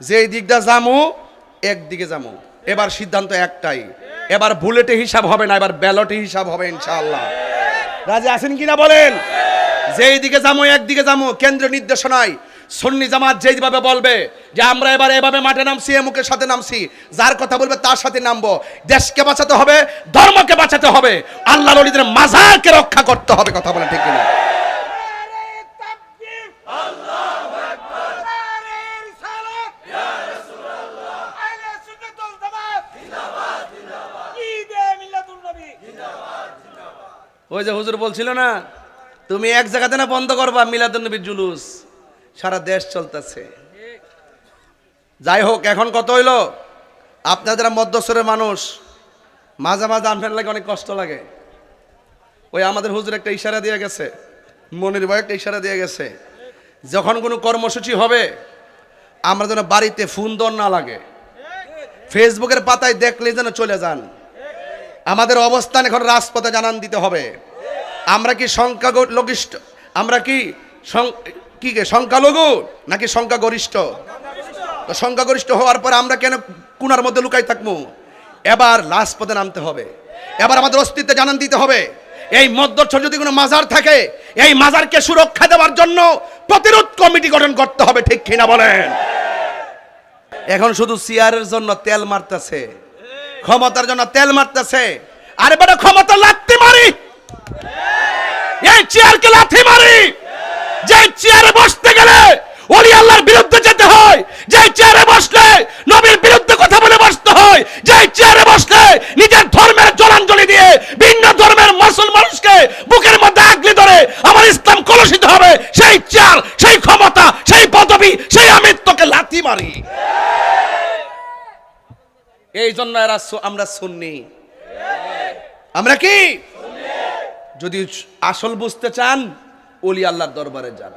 যেই দিকটা যামু, একদিকে যামু। এবার সিদ্ধান্ত একটাই। এবার বুলেটে হিসাব হবে না, এবার ব্যালটে হিসাব হবে ইনশাআল্লাহ। রাজি আছেন কিনা বলেন? যেই দিকে যামু, একদিকে যামু, কেন্দ্রীয় নির্দেশনায়। সুন্নি জামাত যেইভাবে বলবে যে আমরা এবার এভাবে মাঠে নামছি এমুকের সাথে নামছি, যার কথা বলবে তার সাথে নামবো। দেশকে বাঁচাতে হবে, ধর্মকে বাঁচাতে হবে আল্লাহ নলিদের মাজারকে রক্ষা করতে হবে, কথা বলে ঠিক কিনা? ওই যে হুজুর বলছিল না তুমি এক জায়গাতে না বন্ধ করবা মিলাদুন নবীর জুলুস। সারা দেশ চলতেছে। যাই হোক এখন কত হইল? আপনাদের যারা মধ্যস্বরের মানুষ মাঝে মাঝে আনফেন লাগে অনেক কষ্ট লাগে। ওই আমাদের হুজুর একটা ইশারা দিয়ে গেছে মনির ভাই একটা ইশারা দিয়ে গেছে। যখন কোনো কর্মসূচি হবে আমরা যেন বাড়িতে ফোন দর না লাগে। ফেসবুকের পাতায় দেখলে যেন চলে যান। আমাদের অবস্থান এখন রাজপথে জানান দিতে হবে। আমরা কি সংখ্যালঘিষ্ঠ আমরা কি সং- কি কে সংখ্যালঘু নাকি সংখ্যাগরিষ্ঠ? তো সংখ্যাগরিষ্ঠ হওয়ার পর আমরা কেন কুনার মধ্যে লুকাই থাকব? এবার রাজপথে নামতে হবে। এবার আমাদের অস্তিত্বে জানান দিতে হবে। এই মধ্যচ্ছর যদি কোনো মাজার থাকে, এই মাজারকে সুরক্ষা দেওয়ার জন্য প্রতিরোধ কমিটি গঠন করতে হবে, ঠিক কিনা বলেন? এখন শুধু সিয়ারের জন্য তেল মারতেছে। ক্ষমতার জন্য তেল মারতেছে। আরে বেটা, ক্ষমতা লাথি মারি। এই চেয়ারকে লাথি মারি। যে চেয়ারে বসতে গেলে ওলি আল্লাহর বিরুদ্ধে যেতে হয়। যে চেয়ারে বসলে নবীর বিরুদ্ধে কথা বলে বসতে হয়। যে চেয়ারে বসলে নিজের ধর্মের জলাঞ্জলি দিয়ে ভিন্ন ধর্মের মুসলমান মানুষকে বুকের মধ্যে আগলি ধরে আমার ইসলাম কলুষিত হবে। সেই চেয়ার, সেই ক্ষমতা, সেই পদবি, সেই আমিত্বকে লাথি মারি। এই জন্য এরা আমরা শুননি আমরা কি? যদি আসল বুঝতে চান, ওলি আল্লাহর দরবারে যান।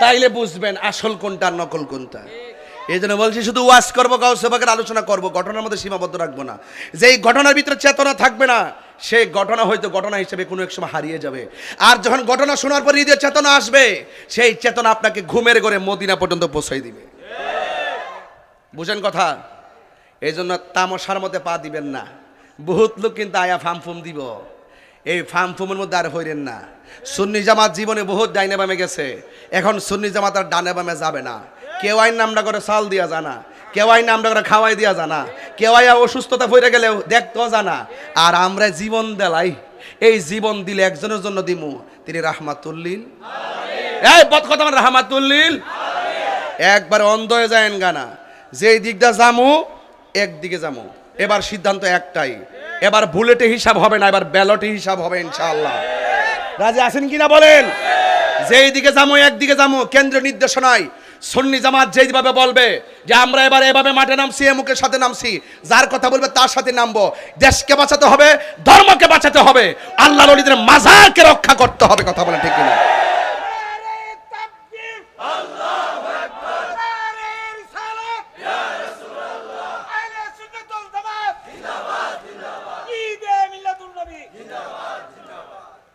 তাইলে বুঝবেন আসল কোনটা নকল কোনটা। এই জন্য বলছি, শুধু ওয়াজ করব কাউসেবাকের আলোচনা করব, ঘটনার মধ্যে সীমাবদ্ধ রাখব না। যে এই ঘটনার ভিতরে চেতনা থাকবে না, সেই ঘটনা হয়তো ঘটনা হিসেবে কোনো এক সময় হারিয়ে যাবে। আর যখন ঘটনা শোনার পর হৃদয়ে চেতনা আসবে, সেই চেতনা আপনাকে ঘুমের করে মদিনা পর্যন্ত পৌঁছাই দিবে। বুঝেন কথা? এই জন্য তামশার মধ্যে পা দিবেন না। বহুত লোক কিন্তু আয়া ফার্ম ফুম দিব। এই ফার্ম ফুমের মধ্যে আর হইলেন না। সুন্নি জামাত জীবনে বহুত ডাইনে বামে গেছে। এখন সুন্নি জামাত আর ডানে বামে যাবে না। কেউ আইন নামটা করে চাল দিয়া জানা। কেউ আইন নামটা করে খাওয়াই দিয়া জানা। কেউ আইয়া অসুস্থতা ফিরে গেলেও দেখতেও জানা। আর আমরা জীবন দেলাই এই জীবন দিলে একজনের জন্য দিমু। তিনি রাহমাতুল্লিল। এই পথ কথা আমার রাহমাতুল্লিল। একবার অন্ধ হয়ে যায়েন গানা। যেই দিকটা যামু একদিকে যামু এবার সিদ্ধান্ত একটাই। এবার বুলেটে হিসাব হবে না, এবার ব্যালটে হিসাব হবে ইনশাআল্লাহ। রাজি আছেন কিনা বলেন? যেই দিকে যামু একদিকে যামু কেন্দ্রীয় নির্দেশনায় সুন্নি জামাত যেইভাবে বলবে যে আমরা এবার এভাবে মাঠে নামছি, এমুকের সাথে নামছি, যার কথা বলবে তার সাথে নামবো। দেশকে বাঁচাতে হবে, ধর্মকে বাঁচাতে হবে আল্লাহ নলিদের মাজারকে রক্ষা করতে হবে, কথা বলে ঠিক কিনা?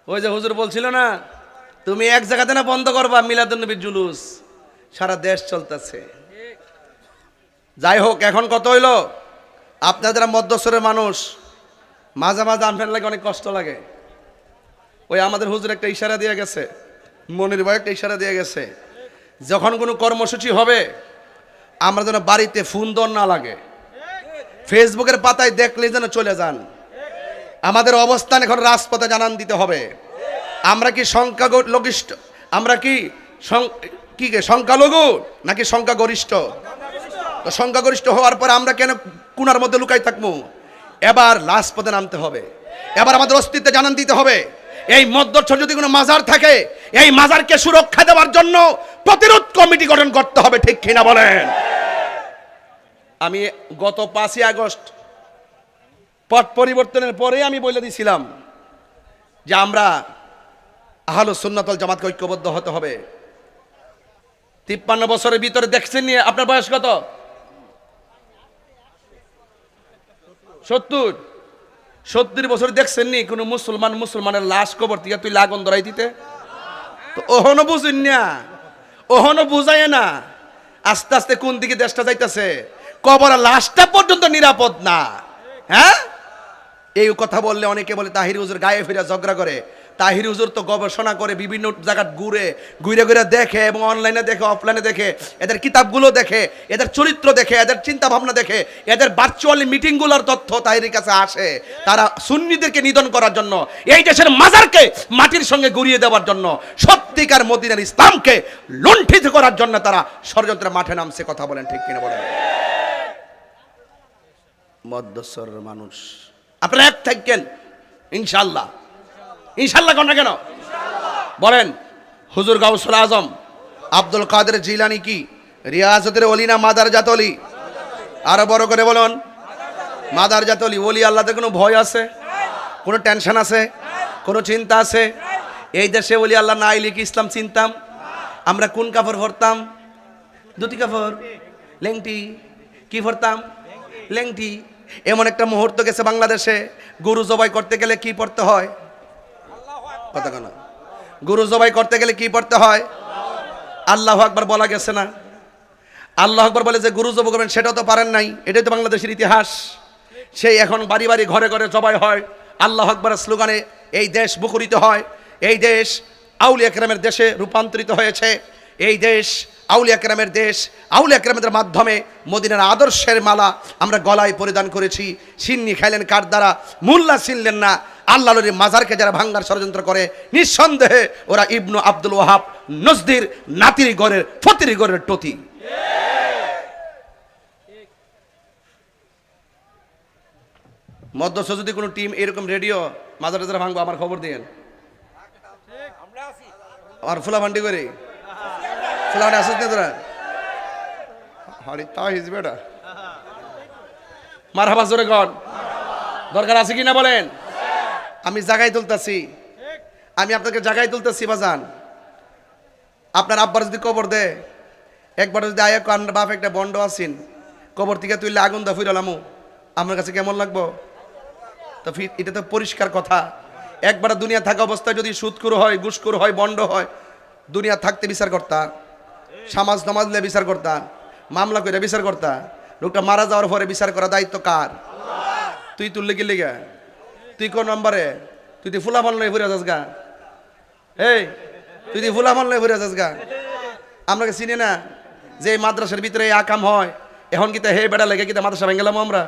ওই যে হুজুর বলছিল না তুমি এক জায়গাতে না বন্ধ করবা মিলাদুন নবীর জুলুস। সারা দেশ চলতেছে। যাই হোক এখন কত হইল? আপনাদের যারা মধ্যস্বরের মানুষ মাঝে মাঝে আনফেন লাগে অনেক কষ্ট লাগে। ওই আমাদের হুজুর একটা ইশারা দিয়ে গেছে মনির ভাই একটা ইশারা দিয়ে গেছে যখন কোনো কর্মসূচি হবে আমরা যেন বাড়িতে ফোন দর না লাগে। ফেসবুকের পাতায় দেখলে যেন চলে যান। আমাদের অবস্থান এখন রাজপথে জানান দিতে হবে। আমরা কি সংখ্যালঘিষ্ঠ আমরা কি কি সংখ্যালঘু নাকি সংখ্যাগরিষ্ঠ? তো সংখ্যাগরিষ্ঠ হওয়ার পর আমরা কেন কুনার মধ্যে লুকাই থাকব? এবার রাজপথে নামতে হবে। এবার আমাদের অস্তিত্বে জানান দিতে হবে। এই মধ্যচ্ছর যদি কোনো মাজার থাকে, এই মাজারকে সুরক্ষা দেওয়ার জন্য প্রতিরোধ কমিটি গঠন করতে হবে, ঠিক কিনা বলেন? আমি গত পাঁচই আগস্ট পট পরিবর্তনের পরে আমি বলে দিছিলাম যে আমরা আহলো সুন্নাতল জামাতকে ঐক্যবদ্ধ হতে হবে। তিপ্পান্ন বছরের ভিতরে দেখছেন নিয়ে আপনার বয়স কত? সত্তর। সত্তর বছর দেখছেন নি, কোনো মুসলমান মুসলমানের লাশ কবর থেকে তুই লাগন ধরাই দিতে? ওহনো বুঝেন না, ওহনো বুঝায় না, আস্তে আস্তে কোন দিকে দেশটা যাইতেছে? কবরের লাশটা পর্যন্ত নিরাপদ না। হ্যাঁ? এই কথা বললে অনেকে বলে, তাহির হুজুর গায়ে ফিরে ঝগড়া করে। তাহির হুজুর তো গবেষণা করে বিভিন্ন জায়গায় ঘুরে ঘুরে ঘুরে দেখে এবং অনলাইনে দেখে অফলাইনে দেখে, এদের কিতাবগুলো দেখে, এদের চরিত্র দেখে, এদের চিন্তা ভাবনা দেখে, এদের ভার্চুয়াল মিটিংগুলোর তথ্য তাহিরের কাছে আসে। তারা সুন্নিদেরকে নিধন করার জন্য, এই দেশের মাজারকে মাটির সঙ্গে গুড়িয়ে দেওয়ার জন্য, সত্যিকার মদিনার ইসলামকে লুণ্ঠিত করার জন্য তারা ষড়যন্ত্রের মাঠে নামছে, কথা বলেন ঠিক কিনা বলেন। মধ্যস্বর মানুষ। আপনারা এক থাকেন ইনশাল্লাহ ইনশাল্লাহ কোন না কেন? বলেন, হুজুর গাউসুল আজম, আব্দুল কাদের জিলানি কি? রিয়াজতের অলিনা মাদার জাতলি আরও বড় করে বলুন, মাদার জাতলি ওলি আল্লাহতে কোনো ভয় আছে? কোনো টেনশন আছে? কোনো চিন্তা আছে? এই দেশে ওলি আল্লাহ না আইলে কি ইসলাম চিনতাম। আমরা কোন কাপড় ভরতাম দুটি কাপড় লেংটি, কি ভরতাম লেংটি। এমন একটা মুহূর্ত গেছে বাংলাদেশে। গরু জবাই করতে গেলে কি পড়তে হয়? কথা গরু জবাই করতে গেলে কি পড়তে হয়? আল্লাহ আকবার বলা গেছে না। আল্লাহ আকবার বলে যে গুরু জব করবেন, সেটাও তো পারেন নাই। এটাই তো বাংলাদেশের ইতিহাস। সেই এখন বাড়ি বাড়ি, ঘরে ঘরে জবাই হয়। আল্লাহ আকবরের স্লোগানে এই দেশ মুখরিত হয়। এই দেশ আউলিয়া কেরামের দেশে রূপান্তরিত হয়েছে। এই দেশ আউলিয়া কেরামের দেশ আউলিয়া কেরামের মাধ্যমে মদিনার আদর্শের মালা আমরা গলায় পরিধান করেছি। সিন্নি খাইলেন কার দ্বারা? মুল্লা ছিনলেন না। আল্লাহর মাজারকে যারা ভাঙ্গার ষড়যন্ত্র করে নিঃসন্দেহে ওরা ইবনু আব্দুল ওয়াহাব নজদির নাতির গড়ের ফতির গড়ের টতি। মধ্যস্থ যদি কোনো টিম এরকম রেডিও মাজার টাজার ভাঙবো আমার খবর দিয়েন। আমার ফুলা ভান্ডি করে। ফুলা ভান্ডি আসিস না তোরা? হরি তা বেটা। মার হাবাস জোরে কর দরকার আছে কি না বলেন? আমি জাগাই তুলতাছি। আমি আপনাকে জাগাই তুলতেছি বাজান। আপনার আব্বার যদি কবর দে একবার যদি আয়া কান বাপ একটা বন্ড আসিন কবর থেকে তুললে আগুন দা ফুইরালামু আমার কাছে কেমন লাগবো? তো এটা তো পরিষ্কার কথা। একবার দুনিয়া থাকা অবস্থায় যদি সুদকুর হয় ঘুষকুর হয় বন্ড হয় দুনিয়া থাকতে বিচার করতা। সমাজ নমাজ নিয়ে বিচার করতা, মামলা করে বিচার করতা, লোকটা মারা যাওয়ার পরে বিচার করা দায়িত্ব কার? তুই তুললে কি লেগে? তুই কোন নম্বরে? তুই তুই ফুলা মানলে ঘুরে যাস গা। এই, তুই তুই ফুলা মানলে ঘুরে যাস গা। আমরা চিনি না যে মাদ্রাসার ভিতরে এই আকাম হয়? এখন কি তা হে বেড়া লেগে কি তা মাদ্রাসা ভেঙ্গেলাম আমরা?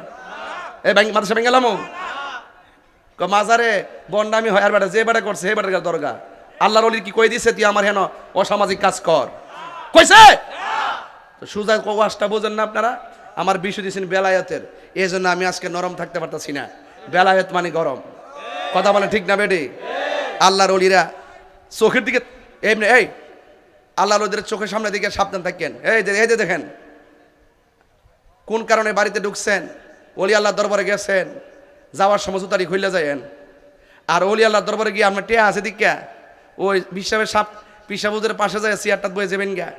এই ব্যাংক মাদ্রাসা ভেঙ্গেলাম ক মাজারে বন্ডামি হয় আর বেটা যে বেটা করছে, হে বেটা দরগা। আল্লাহর অলির কি কই দিছে? তুই আমার হেন অসামাজিক কাজ কর। কইছে? সুজা ওয়াজটা বোঝেন না আপনারা? আমার বিষয় দিয়েছেন বেলায়েতের। এই জন্য আমি আজকে নরম থাকতে পারতাছি না। বেলায়েত মানে গরম। কথা বলে ঠিক না বেডি আল্লাহর অলিরা চোখের দিকে এমনি এই, আল্লাহর অলিদের চোখের সামনে দিকে সাবধান থাকেন। এই যে এই যে দেখেন। কোন কারণে বাড়িতে ঢুকছেন? অলি আল্লাহ দরবারে গেছেন। যাওয়ার সময় জুতারি খুললে যায়েন। আর অলি আল্লাহ দরবারে গিয়ে আপনার টিয়া আছে দিকা। ওই বিশ্বাবের সাপ পিসাবুদের পাশে যায় চেয়ারটা বয়ে যাবেন গা।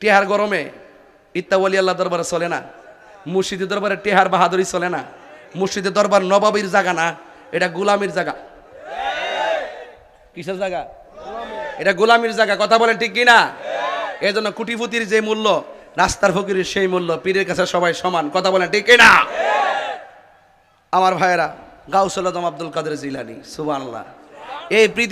টেহার গরমে, ইত্তা অলি আল্লাহ দরবারে চলে না। মুর্শিদের দরবারে টেহার বাহাদুরি চলে না। মুর্শিদের দরবার নবাবির জায়গা না, এটা গুলামির জায়গা। কিসের জায়গা? এটা গোলামির জায়গা, কথা বলেন ঠিক কিনা? এই জন্য কুটিপুতির যে মূল্য, রাস্তার ফকিরের সেই মূল্য, পীরের কাছে সবাই সমান, কথা বলেন ঠিক কিনা? আমার ভাইয়েরা, গাউসুল আব্দুল কাদের জিলানি, সুবহানাল্লাহ। এই পৃথিবী